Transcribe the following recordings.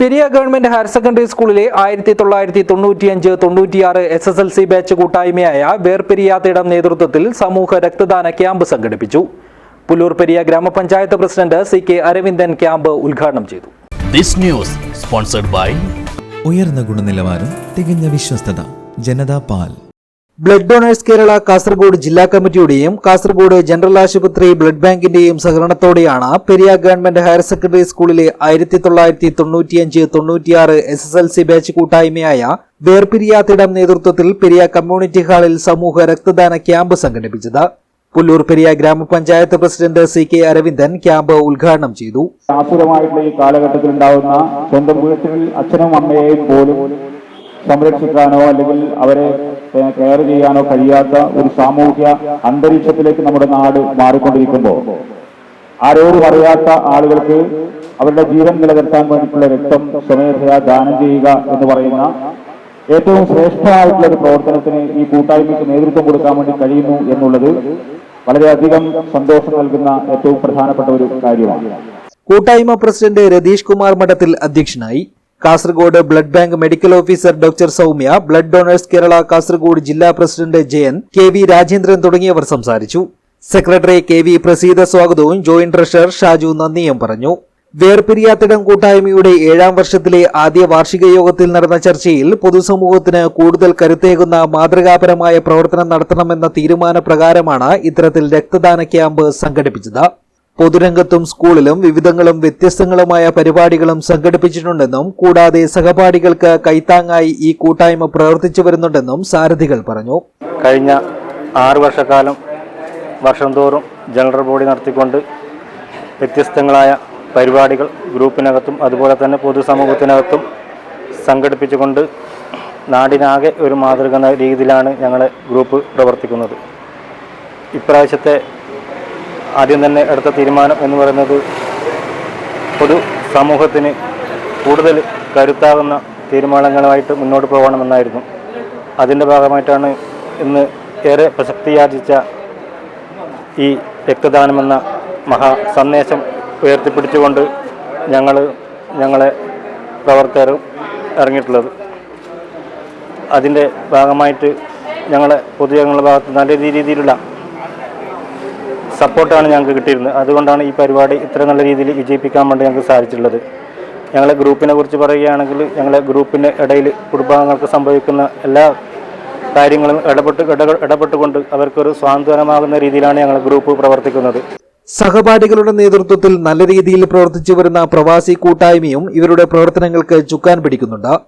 Periya government higher secondary സ്കൂളിലെ ആയിരത്തി തൊള്ളായിരത്തി തൊണ്ണൂറ്റിയഞ്ച് തൊണ്ണൂറ്റിയാറ് S S L C batch കൂട്ടായ്മയായ വേർപെരിയാത്തയുടെ നേതൃത്വത്തിൽ സമൂഹ രക്തദാന ക്യാമ്പ് സംഘടിപ്പിച്ചു. പുല്ലൂർ പെരിയ ഗ്രാമപഞ്ചായത്ത് president C K Aravindan camp ഉദ്ഘാടനം ചെയ്തു. This news sponsored by ഉയർന്ന ഗുണനിലവാരം തികഞ്ഞ വിശ്വസ്തത ജനതാ പാൽ. ബ്ലഡ് ഡൊണേഴ്സ് കേരള കാസർഗോഡ് ജില്ലാ കമ്മിറ്റിയുടെയും കാസർഗോഡ് ജനറൽ ആശുപത്രി ബ്ലഡ് ബാങ്കിന്റെയും സഹകരണത്തോടെയാണ് പെരിയ ഗവൺമെന്റ് ഹയർ സെക്കൻഡറി സ്കൂളിലെ ആയിരത്തി തൊള്ളായിരത്തി തൊണ്ണൂറ്റിയഞ്ച് തൊണ്ണൂറ്റിയാറ് S S L C batch കൂട്ടായ്മയായ വേർപിരിയാത്തിടം നേതൃത്വത്തിൽ പെരിയ കമ്മ്യൂണിറ്റി ഹാളിൽ സമൂഹ രക്തദാന ക്യാമ്പ് സംഘടിപ്പിച്ചത്. പുല്ലൂർ പെരിയ ഗ്രാമപഞ്ചായത്ത് president C K Aravindan camp ഉദ്ഘാടനം ചെയ്തു. ഈ കാലഘട്ടത്തിൽ ഉണ്ടാകുന്ന സ്വന്തം വീട്ടിൽ അച്ഛനും അമ്മയെയും പോലും സംരക്ഷിക്കാനോ അല്ലെങ്കിൽ അവരെ കെയർ ചെയ്യാനോ കഴിയാത്ത ഒരു സാമൂഹ്യ അന്തരീക്ഷത്തിലേക്ക് നമ്മുടെ നാട് മാറിക്കൊണ്ടിരിക്കുമ്പോൾ ആരോടും അറിയാത്ത ആളുകൾക്ക് അവരുടെ ജീവൻ നിലനിർത്താൻ വേണ്ടിയിട്ടുള്ള രക്തം സ്വമേധയാ ദാനം ചെയ്യുക എന്ന് പറയുന്ന ഏറ്റവും ശ്രേഷ്ഠമായിട്ടുള്ള ഒരു പ്രവർത്തനത്തിന് ഈ കൂട്ടായ്മയ്ക്ക് നേതൃത്വം കൊടുക്കാൻ വേണ്ടി കഴിയുന്നു എന്നുള്ളത് വളരെയധികം സന്തോഷം നൽകുന്ന ഏറ്റവും പ്രധാനപ്പെട്ട ഒരു കാര്യമാണ്. കൂട്ടായ്മ പ്രസിഡന്റ് രതീഷ് കുമാർ മഠത്തിൽ അധ്യക്ഷനായി Kasaragod blood bank medical officer doctor Soumya blood donors Kerala Kasaragod ജില്ലാ president Jayan K V Rajendran തുടങ്ങിയവർ സംസാരിച്ചു. സെക്രട്ടറി കെ വി പ്രസീത സ്വാഗതവും ജോയിന്റ് ട്രഷറർ ഷാജു നന്ദിയും പറഞ്ഞു. വേർപിരിയാത്തിടം കൂട്ടായ്മയുടെ ഏഴാം വർഷത്തിലെ ആദ്യ വാർഷിക യോഗത്തിൽ നടന്ന ചർച്ചയിൽ പൊതുസമൂഹത്തിന് കൂടുതൽ കരുത്തേകുന്ന മാതൃകാപരമായ പ്രവർത്തനം നടത്തണമെന്ന തീരുമാനപ്രകാരമാണ് ഇത്തരത്തിൽ രക്തദാന ക്യാമ്പ് സംഘടിപ്പിച്ചത്. പൊതുരംഗത്തും സ്കൂളിലും വിവിധങ്ങളും വ്യത്യസ്തങ്ങളുമായ പരിപാടികളും സംഘടിപ്പിച്ചിട്ടുണ്ടെന്നും കൂടാതെ സഹപാഠികൾക്ക് കൈത്താങ്ങായി ഈ കൂട്ടായ്മ പ്രവർത്തിച്ചു വരുന്നുണ്ടെന്നും സാരഥികൾ പറഞ്ഞു. കഴിഞ്ഞ ആറ് വർഷക്കാലം വർഷം തോറും ജനറൽ ബോഡി നടത്തിക്കൊണ്ട് വ്യത്യസ്തങ്ങളായ പരിപാടികൾ ഗ്രൂപ്പിനകത്തും അതുപോലെ തന്നെ പൊതുസമൂഹത്തിനകത്തും സംഘടിപ്പിച്ചുകൊണ്ട് നാടിനാകെ ഒരു മാതൃക രീതിയിലാണ് ഞങ്ങളെ ഗ്രൂപ്പ് പ്രവർത്തിക്കുന്നത്. ഇപ്രാവശ്യത്തെ ആദ്യം തന്നെ എടുത്ത തീരുമാനം എന്ന് പറയുന്നത് പൊതു സമൂഹത്തിന് കൂടുതൽ കരുത്താകുന്ന തീരുമാനങ്ങളുമായിട്ട് മുന്നോട്ട് പോകണമെന്നായിരുന്നു. അതിന്റെ ഭാഗമായിട്ടാണ് ഇന്ന് ഏറെ പ്രസക്തിയാർജിച്ച ഈ രക്തദാനമെന്ന മഹാ സന്ദേശം ഉയർത്തിപ്പിടിച്ചുകൊണ്ട് ഞങ്ങൾ ഞങ്ങളെ പ്രവർത്തകരും ഇറങ്ങിയിട്ടുള്ളത്. അതിന്റെ ഭാഗമായിട്ട് ഞങ്ങളെ പൊതുജനങ്ങളുടെ ഭാഗത്ത് നല്ല രീതിയിലുള്ള സപ്പോർട്ടാണ് ഞങ്ങൾക്ക് കിട്ടിയിരുന്നത്. അതുകൊണ്ടാണ് ഈ പരിപാടി ഇത്ര നല്ല രീതിയിൽ വിജയിപ്പിക്കാൻ വേണ്ടി ഞങ്ങൾക്ക് സാധിച്ചിട്ടുള്ളത്. ഞങ്ങളെ ഗ്രൂപ്പിനെ കുറിച്ച് പറയുകയാണെങ്കിൽ ഞങ്ങളെ ഗ്രൂപ്പിന്റെ ഇടയിൽ കുടുംബാംഗങ്ങൾക്ക് സംഭവിക്കുന്ന എല്ലാ കാര്യങ്ങളും ഇടപെട്ട് ഇട- ഇടപെട്ടുകൊണ്ട് അവർക്കൊരു സ്വാന്തനമാകുന്ന രീതിയിലാണ് ഞങ്ങൾ ഗ്രൂപ്പ് പ്രവർത്തിക്കുന്നത്. സഹപാഠികളുടെ നേതൃത്വത്തിൽ നല്ല രീതിയിൽ പ്രവർത്തിച്ചു വരുന്ന പ്രവാസി കൂട്ടായ്മയും ഇവരുടെ പ്രവർത്തനങ്ങൾക്ക് ചുക്കാൻ പിടിക്കുന്നുണ്ട്.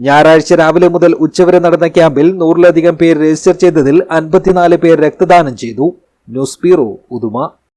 ഞായറാഴ്ച രാവിലെ മുതൽ ഉച്ചവരെ നടന്ന ക്യാമ്പിൽ നൂറിലധികം പേർ രജിസ്റ്റർ ചെയ്തതിൽ അൻപത്തിനാല് പേർ രക്തദാനം ചെയ്തു. News bureau Uduma